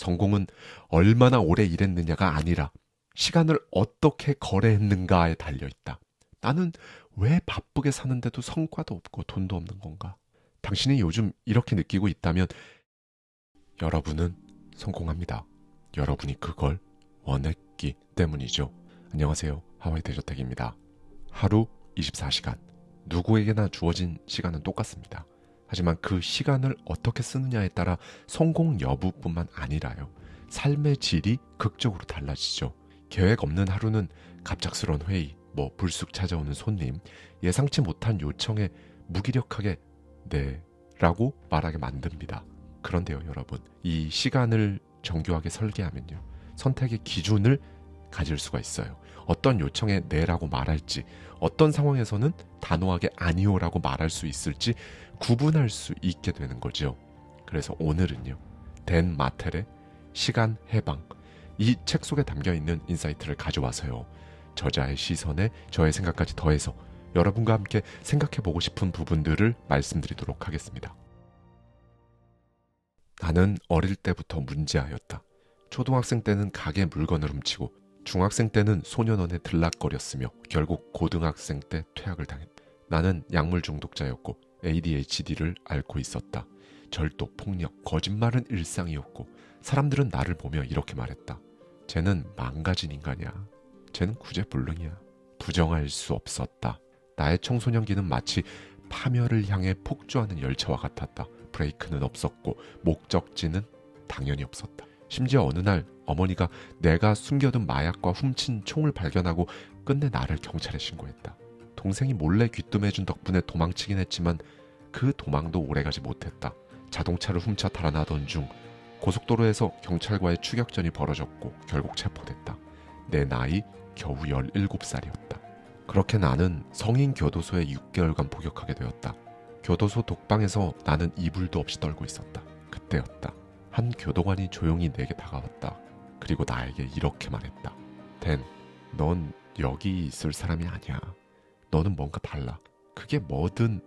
성공은 얼마나 오래 일했느냐가 아니라 시간을 어떻게 거래했는가에 달려 있다. 나는 왜 바쁘게 사는데도 성과도 없고 돈도 없는 건가? 당신이 요즘 이렇게 느끼고 있다면 여러분은 성공합니다. 여러분이 그걸 원했기 때문이죠. 안녕하세요. 하와이 대저택입니다. 하루 24시간. 누구에게나 주어진 시간은 똑같습니다. 하지만 그 시간을 어떻게 쓰느냐에 따라 성공 여부뿐만 아니라요. 삶의 질이 극적으로 달라지죠. 계획 없는 하루는 갑작스러운 회의, 뭐 불쑥 찾아오는 손님, 예상치 못한 요청에 무기력하게 네 라고 말하게 만듭니다. 그런데요, 여러분. 이 시간을 정교하게 설계하면요. 선택의 기준을 가질 수가 있어요. 어떤 요청에 네라고 말할지, 어떤 상황에서는 단호하게 아니오라고 말할 수 있을지 구분할 수 있게 되는 거죠. 그래서 오늘은요. 댄 마텔의 시간 해방 이 책 속에 담겨 있는 인사이트를 가져와서요. 저자의 시선에 저의 생각까지 더해서 여러분과 함께 생각해 보고 싶은 부분들을 말씀드리도록 하겠습니다. 나는 어릴 때부터 문제아였다. 초등학생 때는 가게 물건을 훔치고 중학생 때는 소년원에 들락거렸으며 결국 고등학생 때 퇴학을 당했다. 나는 약물 중독자였고 ADHD를 앓고 있었다. 절도, 폭력, 거짓말은 일상이었고 사람들은 나를 보며 이렇게 말했다. 쟤는 망가진 인간이야. 쟤는 구제불능이야. 부정할 수 없었다. 나의 청소년기는 마치 파멸을 향해 폭주하는 열차와 같았다. 브레이크는 없었고 목적지는 당연히 없었다. 심지어 어느 날 어머니가 내가 숨겨둔 마약과 훔친 총을 발견하고 끝내 나를 경찰에 신고했다. 동생이 몰래 귀뜸해준 덕분에 도망치긴 했지만 그 도망도 오래가지 못했다. 자동차를 훔쳐 달아나던 중 고속도로에서 경찰과의 추격전이 벌어졌고 결국 체포됐다. 내 나이 겨우 17살이었다. 그렇게 나는 성인 교도소에 6개월간 복역하게 되었다. 교도소 독방에서 나는 이불도 없이 떨고 있었다. 그때였다. 한 교도관이 조용히 내게 다가왔다. 그리고 나에게 이렇게 말했다. 댄, 넌 여기 있을 사람이 아니야. 너는 뭔가 달라. 그게 뭐든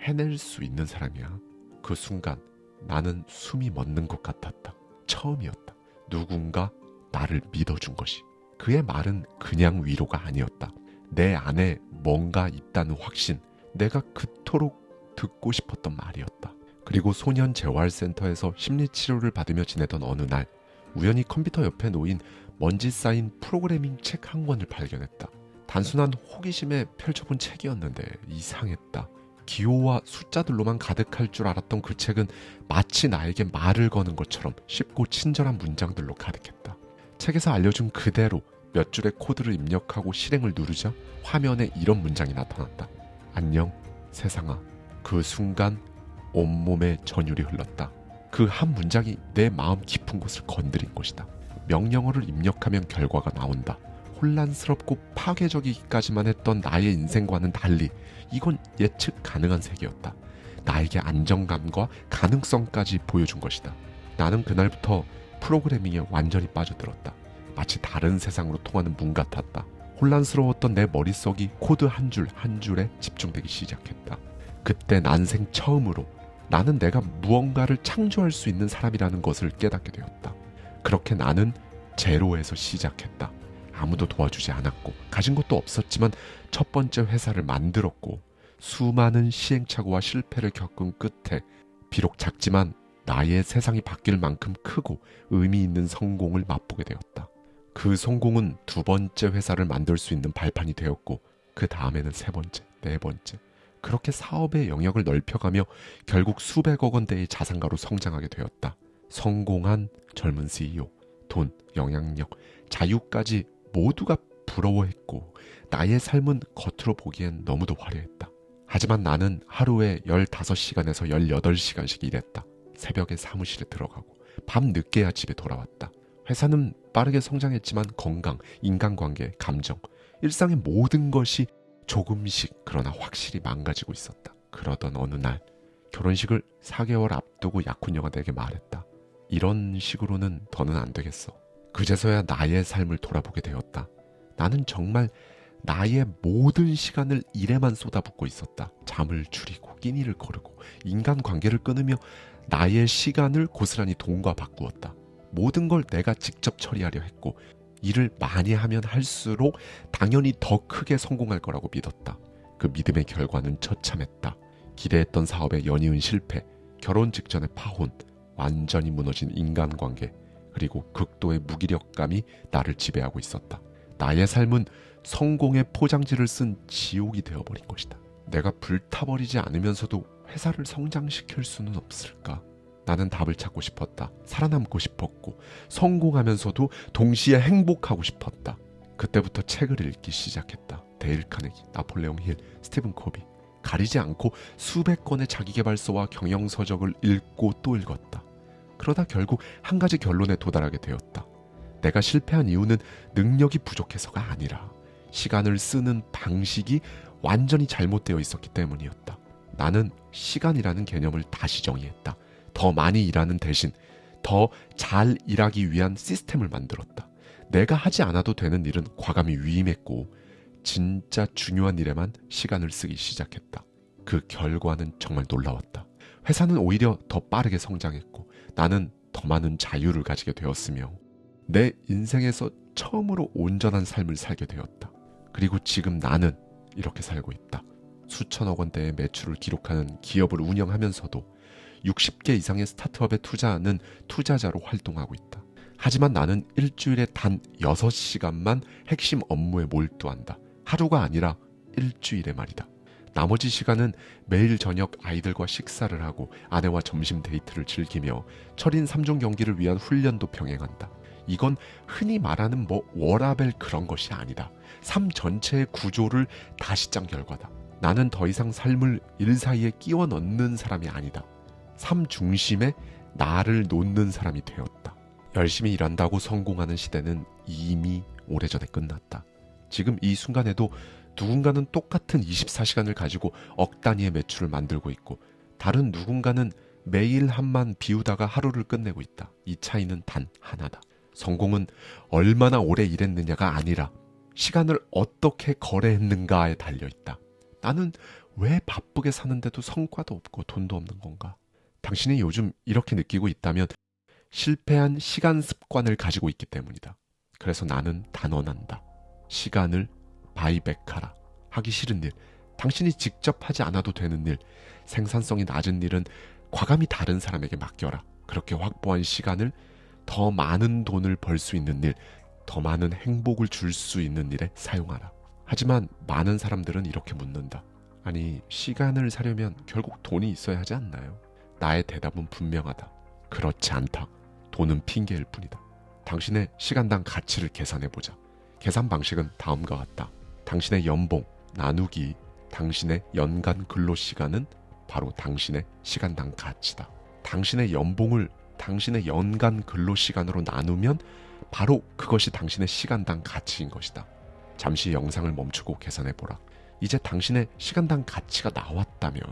해낼 수 있는 사람이야. 그 순간 나는 숨이 멎는 것 같았다. 처음이었다. 누군가 나를 믿어준 것이. 그의 말은 그냥 위로가 아니었다. 내 안에 뭔가 있다는 확신. 내가 그토록 듣고 싶었던 말이었다. 그리고 소년 재활센터에서 심리치료를 받으며 지내던 어느 날 우연히 컴퓨터 옆에 놓인 먼지 쌓인 프로그래밍 책 한 권을 발견했다. 단순한 호기심에 펼쳐본 책이었는데 이상했다. 기호와 숫자들로만 가득할 줄 알았던 그 책은 마치 나에게 말을 거는 것처럼 쉽고 친절한 문장들로 가득했다. 책에서 알려준 그대로 몇 줄의 코드를 입력하고 실행을 누르자 화면에 이런 문장이 나타났다. 안녕, 세상아. 그 순간 온몸에 전율이 흘렀다. 그 한 문장이 내 마음 깊은 곳을 건드린 것이다. 명령어를 입력하면 결과가 나온다. 혼란스럽고 파괴적이기까지만 했던 나의 인생과는 달리 이건 예측 가능한 세계였다. 나에게 안정감과 가능성까지 보여준 것이다. 나는 그날부터 프로그래밍에 완전히 빠져들었다. 마치 다른 세상으로 통하는 문 같았다. 혼란스러웠던 내 머릿속이 코드 한 줄 한 줄에 집중되기 시작했다. 그때 난생 처음으로 나는 내가 무언가를 창조할 수 있는 사람이라는 것을 깨닫게 되었다. 그렇게 나는 제로에서 시작했다. 아무도 도와주지 않았고 가진 것도 없었지만 첫 번째 회사를 만들었고 수많은 시행착오와 실패를 겪은 끝에 비록 작지만 나의 세상이 바뀔 만큼 크고 의미 있는 성공을 맛보게 되었다. 그 성공은 두 번째 회사를 만들 수 있는 발판이 되었고 그 다음에는 세 번째, 네 번째, 그렇게 사업의 영역을 넓혀가며 결국 수백억 원대의 자산가로 성장하게 되었다. 성공한 젊은 CEO, 돈, 영향력, 자유까지 모두가 부러워했고 나의 삶은 겉으로 보기엔 너무도 화려했다. 하지만 나는 하루에 15시간에서 18시간씩 일했다. 새벽에 사무실에 들어가고 밤 늦게야 집에 돌아왔다. 회사는 빠르게 성장했지만 건강, 인간관계, 감정, 일상의 모든 것이 조금씩 그러나 확실히 망가지고 있었다. 그러던 어느 날 결혼식을 4개월 앞두고 약혼녀가 내게 말했다. 이런 식으로는 더는 안 되겠어. 그제서야 나의 삶을 돌아보게 되었다. 나는 정말 나의 모든 시간을 일에만 쏟아붓고 있었다. 잠을 줄이고 끼니를 거르고 인간관계를 끊으며 나의 시간을 고스란히 돈과 바꾸었다. 모든 걸 내가 직접 처리하려 했고 일을 많이 하면 할수록 당연히 더 크게 성공할 거라고 믿었다. 그 믿음의 결과는 처참했다. 기대했던 사업의 연이은 실패, 결혼 직전의 파혼, 완전히 무너진 인간관계, 그리고 극도의 무기력감이 나를 지배하고 있었다. 나의 삶은 성공의 포장지를 쓴 지옥이 되어버린 것이다. 내가 불타버리지 않으면서도 회사를 성장시킬 수는 없을까? 나는 답을 찾고 싶었다. 살아남고 싶었고, 성공하면서도 동시에 행복하고 싶었다. 그때부터 책을 읽기 시작했다. 데일 카네기, 나폴레옹 힐, 스티븐 코비. 가리지 않고 수백 권의 자기계발서와 경영서적을 읽고 또 읽었다. 그러다 결국 한 가지 결론에 도달하게 되었다. 내가 실패한 이유는 능력이 부족해서가 아니라 시간을 쓰는 방식이 완전히 잘못되어 있었기 때문이었다. 나는 시간이라는 개념을 다시 정의했다. 더 많이 일하는 대신 더 잘 일하기 위한 시스템을 만들었다. 내가 하지 않아도 되는 일은 과감히 위임했고 진짜 중요한 일에만 시간을 쓰기 시작했다. 그 결과는 정말 놀라웠다. 회사는 오히려 더 빠르게 성장했고 나는 더 많은 자유를 가지게 되었으며 내 인생에서 처음으로 온전한 삶을 살게 되었다. 그리고 지금 나는 이렇게 살고 있다. 수천억 원대의 매출을 기록하는 기업을 운영하면서도 60개 이상의 스타트업에 투자하는 투자자로 활동하고 있다. 하지만 나는 일주일에 단 6시간만 핵심 업무에 몰두한다. 하루가 아니라 일주일에 말이다. 나머지 시간은 매일 저녁 아이들과 식사를 하고 아내와 점심 데이트를 즐기며 철인 3종 경기를 위한 훈련도 병행한다. 이건 흔히 말하는 뭐 워라벨 그런 것이 아니다. 삶 전체의 구조를 다시 짠 결과다. 나는 더 이상 삶을 일 사이에 끼워 넣는 사람이 아니다. 삶 중심에 나를 놓는 사람이 되었다. 열심히 일한다고 성공하는 시대는 이미 오래전에 끝났다. 지금 이 순간에도 누군가는 똑같은 24시간을 가지고 억 단위의 매출을 만들고 있고 다른 누군가는 매일 한만 비우다가 하루를 끝내고 있다. 이 차이는 단 하나다. 성공은 얼마나 오래 일했느냐가 아니라 시간을 어떻게 거래했는가에 달려 있다. 나는 왜 바쁘게 사는데도 성과도 없고 돈도 없는 건가? 당신이 요즘 이렇게 느끼고 있다면 실패한 시간 습관을 가지고 있기 때문이다. 그래서 나는 단언한다. 시간을 바이백하라. 하기 싫은 일, 당신이 직접 하지 않아도 되는 일, 생산성이 낮은 일은 과감히 다른 사람에게 맡겨라. 그렇게 확보한 시간을 더 많은 돈을 벌 수 있는 일, 더 많은 행복을 줄 수 있는 일에 사용하라. 하지만 많은 사람들은 이렇게 묻는다. 아니, 시간을 사려면 결국 돈이 있어야 하지 않나요? 나의 대답은 분명하다. 그렇지 않다. 돈은 핑계일 뿐이다. 당신의 시간당 가치를 계산해 보자. 계산 방식은 다음과 같다. 당신의 연봉 나누기 당신의 연간 근로 시간은 바로 당신의 시간당 가치다. 당신의 연봉을 당신의 연간 근로 시간으로 나누면 바로 그것이 당신의 시간당 가치인 것이다. 잠시 영상을 멈추고 계산해 보라. 이제 당신의 시간당 가치가 나왔다면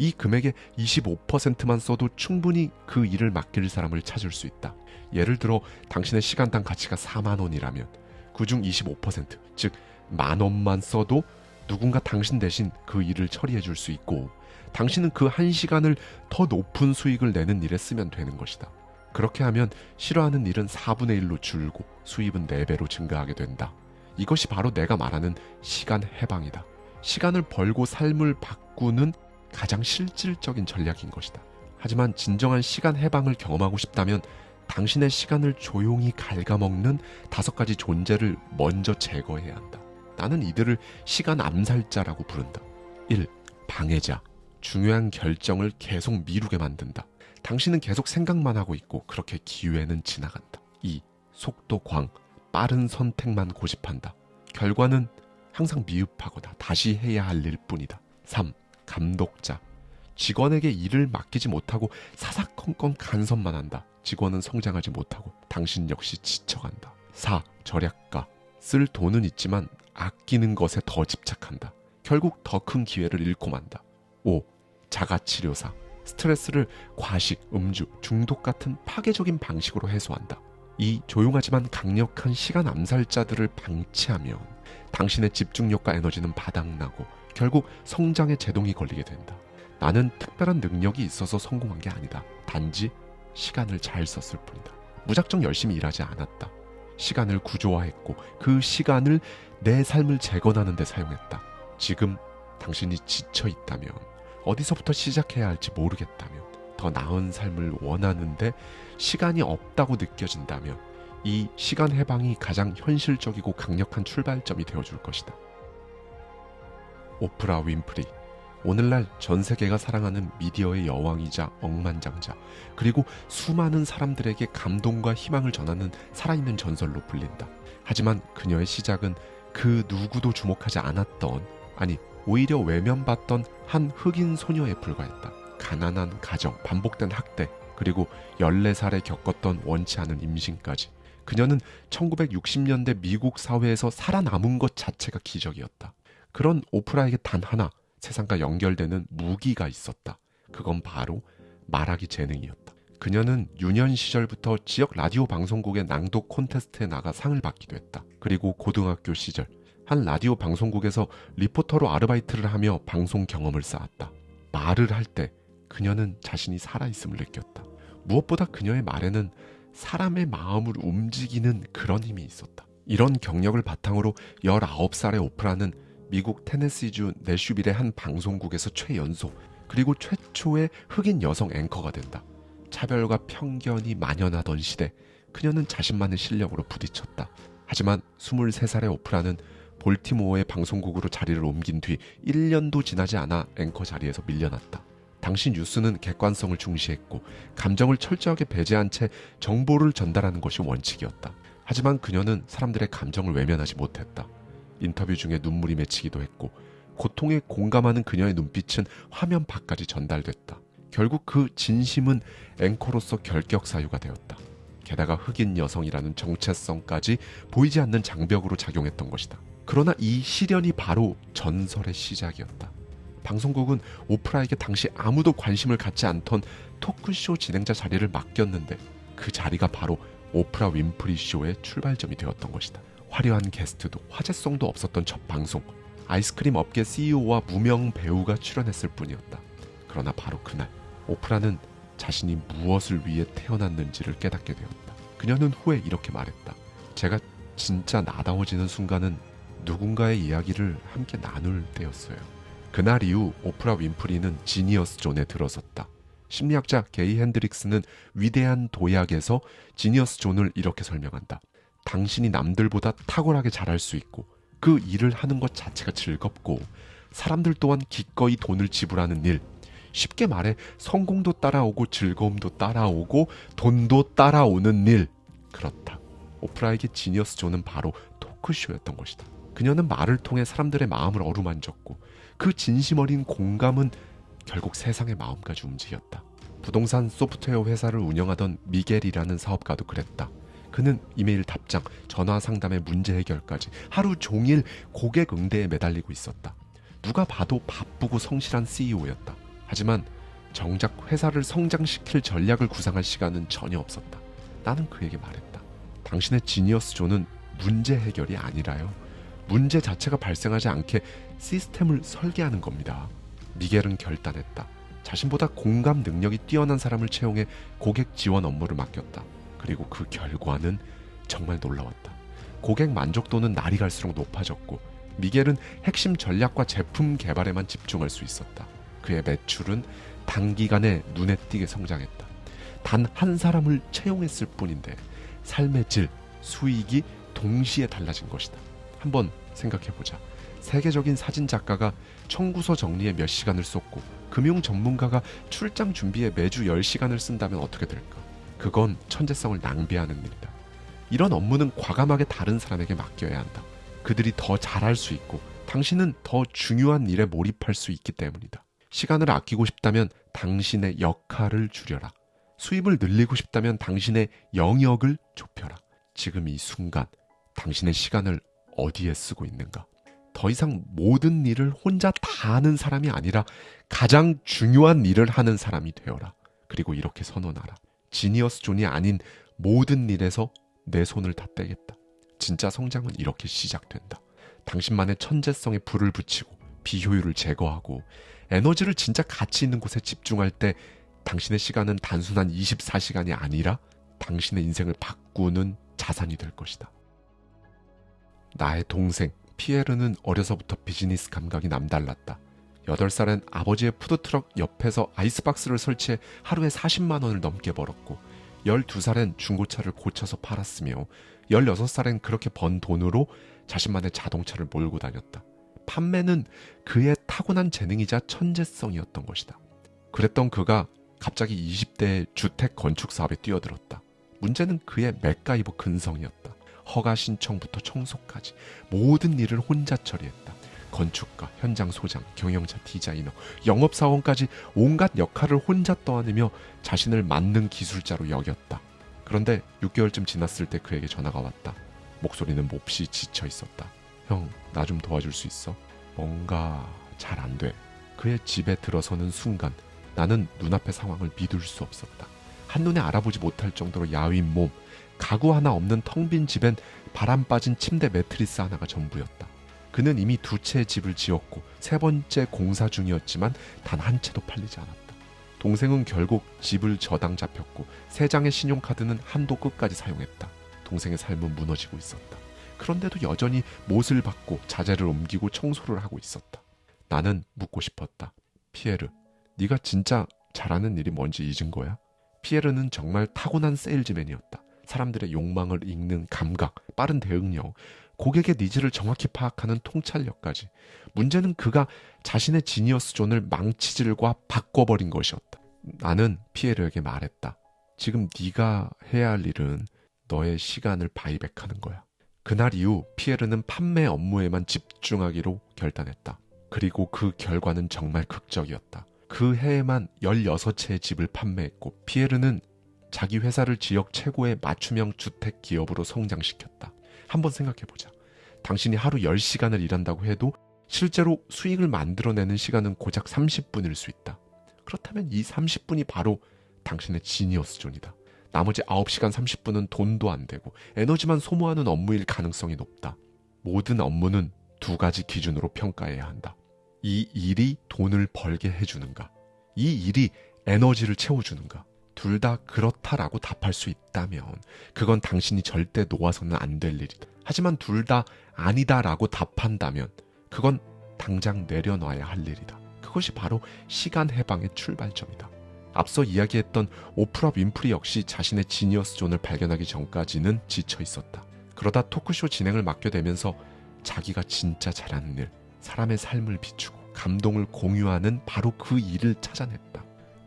이 금액의 25%만 써도 충분히 그 일을 맡길 사람을 찾을 수 있다. 예를 들어 당신의 시간당 가치가 4만 원이라면 그중 25%, 즉 만 원만 써도 누군가 당신 대신 그 일을 처리해 줄 수 있고 당신은 그 한 시간을 더 높은 수익을 내는 일에 쓰면 되는 것이다. 그렇게 하면 싫어하는 일은 4분의 1로 줄고 수입은 4배로 증가하게 된다. 이것이 바로 내가 말하는 시간 해방이다. 시간을 벌고 삶을 바꾸는 가장 실질적인 전략인 것이다. 하지만 진정한 시간 해방을 경험하고 싶다면 당신의 시간을 조용히 갉아먹는 다섯 가지 존재를 먼저 제거해야 한다. 나는 이들을 시간 암살자라고 부른다. 1. 방해자. 중요한 결정을 계속 미루게 만든다. 당신은 계속 생각만 하고 있고 그렇게 기회는 지나간다. 2. 속도광. 빠른 선택만 고집한다. 결과는 항상 미흡하거나 다시 해야 할 일 뿐이다. 3. 감독자. 직원에게 일을 맡기지 못하고 사사건건 간섭만 한다. 직원은 성장하지 못하고 당신 역시 지쳐간다. 4. 절약가. 쓸 돈은 있지만 아끼는 것에 더 집착한다. 결국 더 큰 기회를 잃고 만다. 5. 자가치료사. 스트레스를 과식, 음주, 중독 같은 파괴적인 방식으로 해소한다. 이 조용하지만 강력한 시간 암살자들을 방치하면 당신의 집중력과 에너지는 바닥나고 결국 성장의 제동이 걸리게 된다. 나는 특별한 능력이 있어서 성공한 게 아니다. 단지 시간을 잘 썼을 뿐이다. 무작정 열심히 일하지 않았다. 시간을 구조화했고 그 시간을 내 삶을 재건하는 데 사용했다. 지금 당신이 지쳐 있다면 어디서부터 시작해야 할지 모르겠다면 더 나은 삶을 원하는데 시간이 없다고 느껴진다면 이 시간 해방이 가장 현실적이고 강력한 출발점이 되어줄 것이다. 오프라 윈프리 오늘날 전 세계가 사랑하는 미디어의 여왕이자 억만장자 그리고 수많은 사람들에게 감동과 희망을 전하는 살아있는 전설로 불린다. 하지만 그녀의 시작은 그 누구도 주목하지 않았던 아니 오히려 외면받던 한 흑인 소녀에 불과했다. 가난한 가정, 반복된 학대, 그리고 14살에 겪었던 원치 않은 임신까지. 그녀는 1960년대 미국 사회에서 살아남은 것 자체가 기적이었다. 그런 오프라에게 단 하나 세상과 연결되는 무기가 있었다. 그건 바로 말하기 재능이었다. 그녀는 유년 시절부터 지역 라디오 방송국의 낭독 콘테스트에 나가 상을 받기도 했다. 그리고 고등학교 시절 한 라디오 방송국에서 리포터로 아르바이트를 하며 방송 경험을 쌓았다. 말을 할 때 그녀는 자신이 살아있음을 느꼈다. 무엇보다 그녀의 말에는 사람의 마음을 움직이는 그런 힘이 있었다. 이런 경력을 바탕으로 19살의 오프라는 미국 테네시주 내슈빌의 한 방송국에서 최연소 그리고 최초의 흑인 여성 앵커가 된다. 차별과 편견이 만연하던 시대 그녀는 자신만의 실력으로 부딪혔다. 하지만 23살의 오프라는 볼티모어의 방송국으로 자리를 옮긴 뒤 1년도 지나지 않아 앵커 자리에서 밀려났다. 당시 뉴스는 객관성을 중시했고 감정을 철저하게 배제한 채 정보를 전달하는 것이 원칙이었다. 하지만 그녀는 사람들의 감정을 외면하지 못했다. 인터뷰 중에 눈물이 맺히기도 했고 고통에 공감하는 그녀의 눈빛은 화면 밖까지 전달됐다. 결국 그 진심은 앵커로서 결격 사유가 되었다. 게다가 흑인 여성이라는 정체성까지 보이지 않는 장벽으로 작용했던 것이다. 그러나 이 시련이 바로 전설의 시작이었다. 방송국은 오프라에게 당시 아무도 관심을 갖지 않던 토크쇼 진행자 자리를 맡겼는데 그 자리가 바로 오프라 윈프리 쇼의 출발점이 되었던 것이다. 화려한 게스트도 화제성도 없었던 첫 방송. 아이스크림 업계 CEO와 무명 배우가 출연했을 뿐이었다. 그러나 바로 그날 오프라는 자신이 무엇을 위해 태어났는지를 깨닫게 되었다. 그녀는 후에 이렇게 말했다. 제가 진짜 나다워지는 순간은 누군가의 이야기를 함께 나눌 때였어요. 그날 이후 오프라 윈프리는 지니어스 존에 들어섰다. 심리학자 게이 핸드릭스는 위대한 도약에서 지니어스 존을 이렇게 설명한다. 당신이 남들보다 탁월하게 잘할 수 있고 그 일을 하는 것 자체가 즐겁고 사람들 또한 기꺼이 돈을 지불하는 일. 쉽게 말해 성공도 따라오고 즐거움도 따라오고 돈도 따라오는 일. 그렇다. 오프라에게 지니어스 존은 바로 토크쇼였던 것이다. 그녀는 말을 통해 사람들의 마음을 어루만졌고 그 진심 어린 공감은 결국 세상의 마음까지 움직였다. 부동산 소프트웨어 회사를 운영하던 미겔이라는 사업가도 그랬다. 그는 이메일 답장, 전화 상담의 문제 해결까지 하루 종일 고객 응대에 매달리고 있었다. 누가 봐도 바쁘고 성실한 CEO였다. 하지만 정작 회사를 성장시킬 전략을 구상할 시간은 전혀 없었다. 나는 그에게 말했다. 당신의 지니어스 존은 문제 해결이 아니라요. 문제 자체가 발생하지 않게 시스템을 설계하는 겁니다. 미겔은 결단했다. 자신보다 공감 능력이 뛰어난 사람을 채용해 고객 지원 업무를 맡겼다. 그리고 그 결과는 정말 놀라웠다. 고객 만족도는 날이 갈수록 높아졌고 미겔은 핵심 전략과 제품 개발에만 집중할 수 있었다. 그의 매출은 단기간에 눈에 띄게 성장했다. 단 한 사람을 채용했을 뿐인데 삶의 질, 수익이 동시에 달라진 것이다. 한번 생각해보자. 세계적인 사진 작가가 청구서 정리에 몇 시간을 썼고 금융 전문가가 출장 준비에 매주 10시간을 쓴다면 어떻게 될까? 그건 천재성을 낭비하는 일이다. 이런 업무는 과감하게 다른 사람에게 맡겨야 한다. 그들이 더 잘할 수 있고 당신은 더 중요한 일에 몰입할 수 있기 때문이다. 시간을 아끼고 싶다면 당신의 역할을 줄여라. 수입을 늘리고 싶다면 당신의 영역을 좁혀라. 지금 이 순간 당신의 시간을 어디에 쓰고 있는가? 더 이상 모든 일을 혼자 다 하는 사람이 아니라 가장 중요한 일을 하는 사람이 되어라. 그리고 이렇게 선언하라. 지니어스 존이 아닌 모든 일에서 내 손을 다 떼겠다. 진짜 성장은 이렇게 시작된다. 당신만의 천재성에 불을 붙이고 비효율을 제거하고 에너지를 진짜 가치 있는 곳에 집중할 때 당신의 시간은 단순한 24시간이 아니라 당신의 인생을 바꾸는 자산이 될 것이다. 나의 동생 피에르는 어려서부터 비즈니스 감각이 남달랐다. 8살엔 아버지의 푸드트럭 옆에서 아이스박스를 설치해 하루에 40만 원을 넘게 벌었고 12살엔 중고차를 고쳐서 팔았으며 16살엔 그렇게 번 돈으로 자신만의 자동차를 몰고 다녔다. 판매는 그의 타고난 재능이자 천재성이었던 것이다. 그랬던 그가 갑자기 20대의 주택 건축 사업에 뛰어들었다. 문제는 그의 맥가이버 근성이었다. 허가 신청부터 청소까지 모든 일을 혼자 처리했다. 건축가, 현장 소장, 경영자, 디자이너, 영업사원까지 온갖 역할을 혼자 떠안으며 자신을 만능 기술자로 여겼다. 그런데 6개월쯤 지났을 때 그에게 전화가 왔다. 목소리는 몹시 지쳐 있었다. 형, 나 좀 도와줄 수 있어? 뭔가 잘 안 돼. 그의 집에 들어서는 순간 나는 눈앞의 상황을 믿을 수 없었다. 한눈에 알아보지 못할 정도로 야윈 몸, 가구 하나 없는 텅 빈 집엔 바람 빠진 침대 매트리스 하나가 전부였다. 그는 이미 두 채의 집을 지었고 세 번째 공사 중이었지만 단 한 채도 팔리지 않았다. 동생은 결국 집을 저당 잡혔고 세 장의 신용카드는 한도 끝까지 사용했다. 동생의 삶은 무너지고 있었다. 그런데도 여전히 못을 받고 자재를 옮기고 청소를 하고 있었다. 나는 묻고 싶었다. 피에르, 네가 진짜 잘하는 일이 뭔지 잊은 거야? 피에르는 정말 타고난 세일즈맨이었다. 사람들의 욕망을 읽는 감각, 빠른 대응력, 고객의 니즈를 정확히 파악하는 통찰력까지. 문제는 그가 자신의 지니어스 존을 망치질과 바꿔버린 것이었다. 나는 피에르에게 말했다. 지금 네가 해야 할 일은 너의 시간을 바이백하는 거야. 그날 이후 피에르는 판매 업무에만 집중하기로 결단했다. 그리고 그 결과는 정말 극적이었다. 그 해에만 16채의 집을 판매했고 피에르는 자기 회사를 지역 최고의 맞춤형 주택 기업으로 성장시켰다. 한번 생각해 보자. 당신이 하루 10시간을 일한다고 해도 실제로 수익을 만들어내는 시간은 고작 30분일 수 있다. 그렇다면 이 30분이 바로 당신의 지니어스 존이다. 나머지 9시간 30분은 돈도 안 되고 에너지만 소모하는 업무일 가능성이 높다. 모든 업무는 두 가지 기준으로 평가해야 한다. 이 일이 돈을 벌게 해주는가? 이 일이 에너지를 채워주는가? 둘 다 그렇다라고 답할 수 있다면 그건 당신이 절대 놓아서는 안 될 일이다. 하지만 둘 다 아니다라고 답한다면 그건 당장 내려놔야 할 일이다. 그것이 바로 시간 해방의 출발점이다. 앞서 이야기했던 오프라 윈프리 역시 자신의 지니어스 존을 발견하기 전까지는 지쳐 있었다. 그러다 토크쇼 진행을 맡게 되면서 자기가 진짜 잘하는 일, 사람의 삶을 비추고 감동을 공유하는 바로 그 일을 찾아냈다.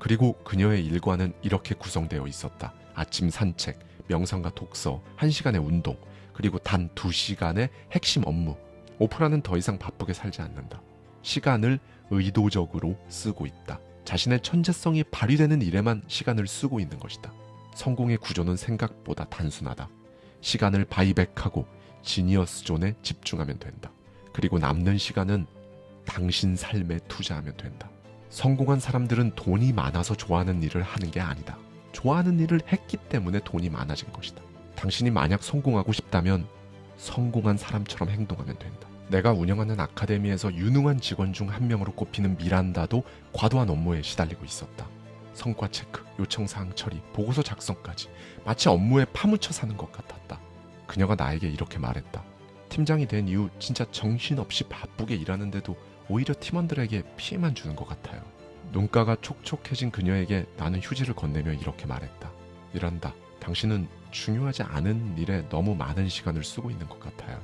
그리고 그녀의 일과는 이렇게 구성되어 있었다. 아침 산책, 명상과 독서, 한 시간의 운동, 그리고 단두 시간의 핵심 업무. 오프라는 더 이상 바쁘게 살지 않는다. 시간을 의도적으로 쓰고 있다. 자신의 천재성이 발휘되는 일에만 시간을 쓰고 있는 것이다. 성공의 구조는 생각보다 단순하다. 시간을 바이백하고 지니어스 존에 집중하면 된다. 그리고 남는 시간은 당신 삶에 투자하면 된다. 성공한 사람들은 돈이 많아서 좋아하는 일을 하는 게 아니다. 좋아하는 일을 했기 때문에 돈이 많아진 것이다. 당신이 만약 성공하고 싶다면 성공한 사람처럼 행동하면 된다. 내가 운영하는 아카데미에서 유능한 직원 중 한 명으로 꼽히는 미란다도 과도한 업무에 시달리고 있었다. 성과 체크, 요청 사항 처리, 보고서 작성까지 마치 업무에 파묻혀 사는 것 같았다. 그녀가 나에게 이렇게 말했다. 팀장이 된 이후 진짜 정신없이 바쁘게 일하는데도 오히려 팀원들에게 피해만 주는 것 같아요. 눈가가 촉촉해진 그녀에게 나는 휴지를 건네며 이렇게 말했다. 일한다. 당신은 중요하지 않은 일에 너무 많은 시간을 쓰고 있는 것 같아요.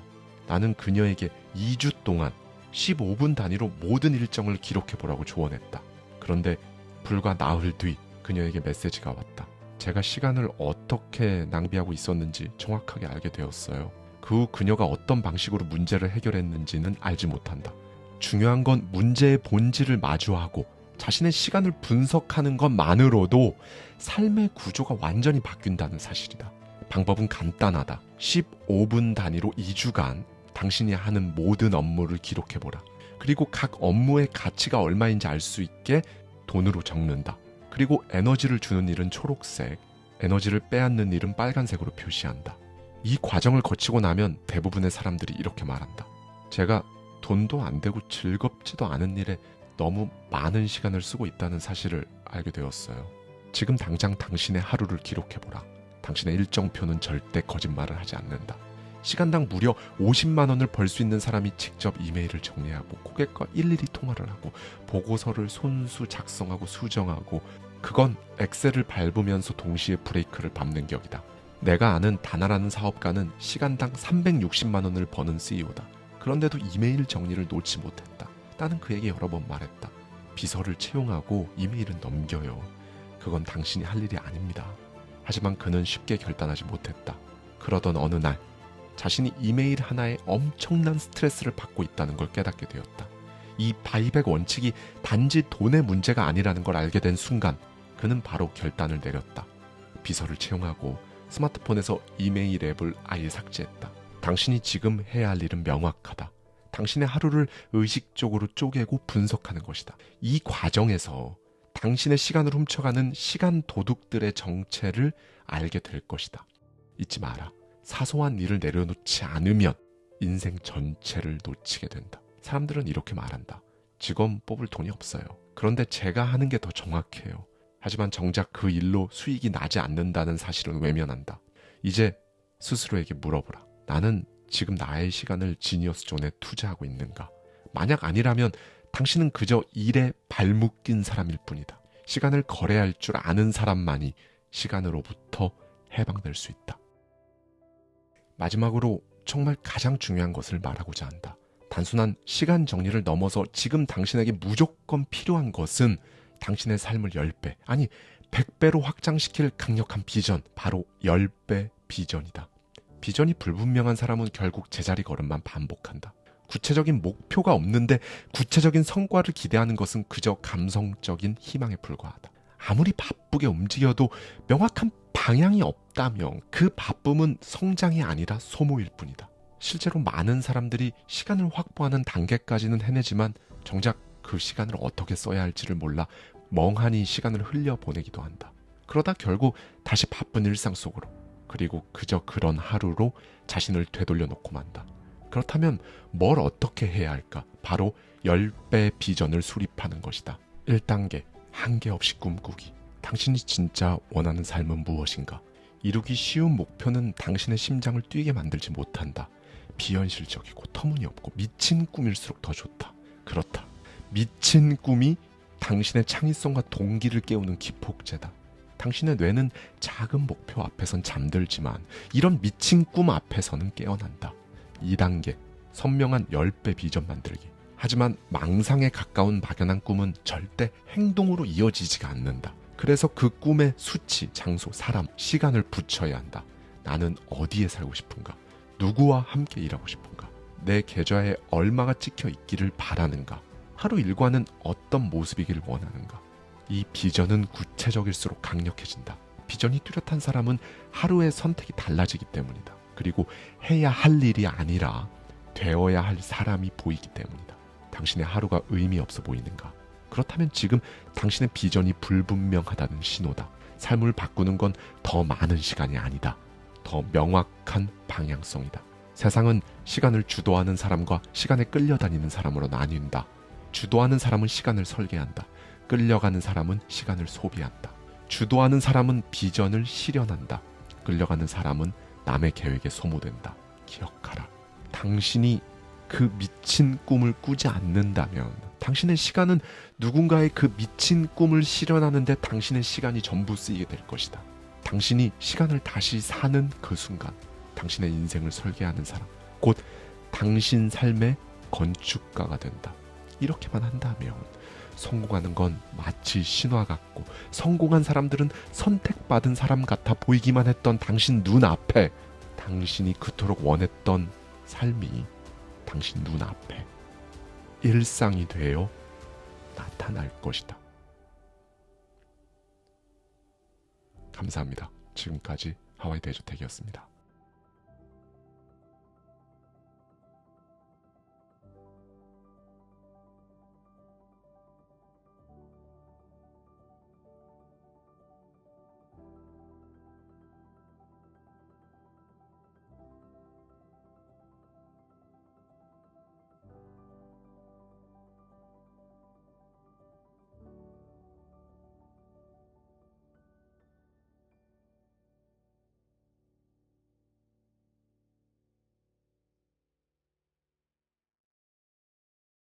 나는 그녀에게 2주 동안 15분 단위로 모든 일정을 기록해 보라고 조언했다. 그런데 불과 나흘 뒤 그녀에게 메시지가 왔다. 제가 시간을 어떻게 낭비하고 있었는지 정확하게 알게 되었어요. 그 후 그녀가 어떤 방식으로 문제를 해결했는지는 알지 못한다. 중요한 건 문제의 본질을 마주하고 자신의 시간을 분석하는 것만으로도 삶의 구조가 완전히 바뀐다는 사실이다. 방법은 간단하다. 15분 단위로 2주간 당신이 하는 모든 업무를 기록해보라. 그리고 각 업무의 가치가 얼마인지 알 수 있게 돈으로 적는다. 그리고 에너지를 주는 일은 초록색, 에너지를 빼앗는 일은 빨간색으로 표시한다. 이 과정을 거치고 나면 대부분의 사람들이 이렇게 말한다. 제가 돈도 안 되고 즐겁지도 않은 일에 너무 많은 시간을 쓰고 있다는 사실을 알게 되었어요. 지금 당장 당신의 하루를 기록해보라. 당신의 일정표는 절대 거짓말을 하지 않는다. 시간당 무려 50만 원을 벌 수 있는 사람이 직접 이메일을 정리하고 고객과 일일이 통화를 하고 보고서를 손수 작성하고 수정하고 그건 엑셀을 밟으면서 동시에 브레이크를 밟는 격이다. 내가 아는 다나라는 사업가는 시간당 360만 원을 버는 CEO다. 그런데도 이메일 정리를 놓지 못했다. 나는 그에게 여러 번 말했다. 비서를 채용하고 이메일은 넘겨요. 그건 당신이 할 일이 아닙니다. 하지만 그는 쉽게 결단하지 못했다. 그러던 어느 날 자신이 이메일 하나에 엄청난 스트레스를 받고 있다는 걸 깨닫게 되었다. 이 바이백 원칙이 단지 돈의 문제가 아니라는 걸 알게 된 순간 그는 바로 결단을 내렸다. 비서를 채용하고 스마트폰에서 이메일 앱을 아예 삭제했다. 당신이 지금 해야 할 일은 명확하다. 당신의 하루를 의식적으로 쪼개고 분석하는 것이다. 이 과정에서 당신의 시간을 훔쳐가는 시간 도둑들의 정체를 알게 될 것이다. 잊지 마라. 사소한 일을 내려놓지 않으면 인생 전체를 놓치게 된다. 사람들은 이렇게 말한다. 직원 뽑을 돈이 없어요. 그런데 제가 하는 게 더 정확해요. 하지만 정작 그 일로 수익이 나지 않는다는 사실은 외면한다. 이제 스스로에게 물어보라. 나는 지금 나의 시간을 지니어스 존에 투자하고 있는가? 만약 아니라면 당신은 그저 일에 발묶인 사람일 뿐이다. 시간을 거래할 줄 아는 사람만이 시간으로부터 해방될 수 있다. 마지막으로 정말 가장 중요한 것을 말하고자 한다. 단순한 시간 정리를 넘어서 지금 당신에게 무조건 필요한 것은 당신의 삶을 10배, 아니 100배로 확장시킬 강력한 비전, 바로 10배 비전이다. 비전이 불분명한 사람은 결국 제자리 걸음만 반복한다. 구체적인 목표가 없는데 구체적인 성과를 기대하는 것은 그저 감성적인 희망에 불과하다. 아무리 바쁘게 움직여도 명확한 방향이 없다면 그 바쁨은 성장이 아니라 소모일 뿐이다. 실제로 많은 사람들이 시간을 확보하는 단계까지는 해내지만 정작 그 시간을 어떻게 써야 할지를 몰라 멍하니 시간을 흘려 보내기도 한다. 그러다 결국 다시 바쁜 일상 속으로 그리고 그저 그런 하루로 자신을 되돌려 놓고 만다. 그렇다면 뭘 어떻게 해야 할까? 바로 10배 비전을 수립하는 것이다. 1단계, 한계 없이 꿈꾸기. 당신이 진짜 원하는 삶은 무엇인가? 이루기 쉬운 목표는 당신의 심장을 뛰게 만들지 못한다. 비현실적이고 터무니없고 미친 꿈일수록 더 좋다. 그렇다. 미친 꿈이 당신의 창의성과 동기를 깨우는 기폭제다. 당신의 뇌는 작은 목표 앞에선 잠들지만 이런 미친 꿈 앞에서는 깨어난다. 2단계 선명한 10배 비전 만들기. 하지만 망상에 가까운 막연한 꿈은 절대 행동으로 이어지지가 않는다. 그래서 그 꿈에 수치, 장소, 사람, 시간을 붙여야 한다. 나는 어디에 살고 싶은가? 누구와 함께 일하고 싶은가? 내 계좌에 얼마가 찍혀 있기를 바라는가? 하루 일과는 어떤 모습이길 원하는가? 이 비전은 구체적일수록 강력해진다. 비전이 뚜렷한 사람은 하루의 선택이 달라지기 때문이다. 그리고 해야 할 일이 아니라 되어야 할 사람이 보이기 때문이다. 당신의 하루가 의미 없어 보이는가? 그렇다면 지금 당신의 비전이 불분명하다는 신호다. 삶을 바꾸는 건 더 많은 시간이 아니다. 더 명확한 방향성이다. 세상은 시간을 주도하는 사람과 시간에 끌려다니는 사람으로 나뉜다. 주도하는 사람은 시간을 설계한다. 끌려가는 사람은 시간을 소비한다. 주도하는 사람은 비전을 실현한다. 끌려가는 사람은 남의 계획에 소모된다. 기억하라. 당신이 그 미친 꿈을 꾸지 않는다면 당신의 시간은 누군가의 그 미친 꿈을 실현하는데 당신의 시간이 전부 쓰이게 될 것이다. 당신이 시간을 다시 사는 그 순간 당신의 인생을 설계하는 사람 곧 당신 삶의 건축가가 된다. 이렇게만 한다면 성공하는 건 마치 신화 같고 성공한 사람들은 선택받은 사람 같아 보이기만 했던 당신 눈앞에 당신이 그토록 원했던 삶이 당신 눈앞에 일상이 되어 나타날 것이다. 감사합니다. 지금까지 하와이 대저택이었습니다.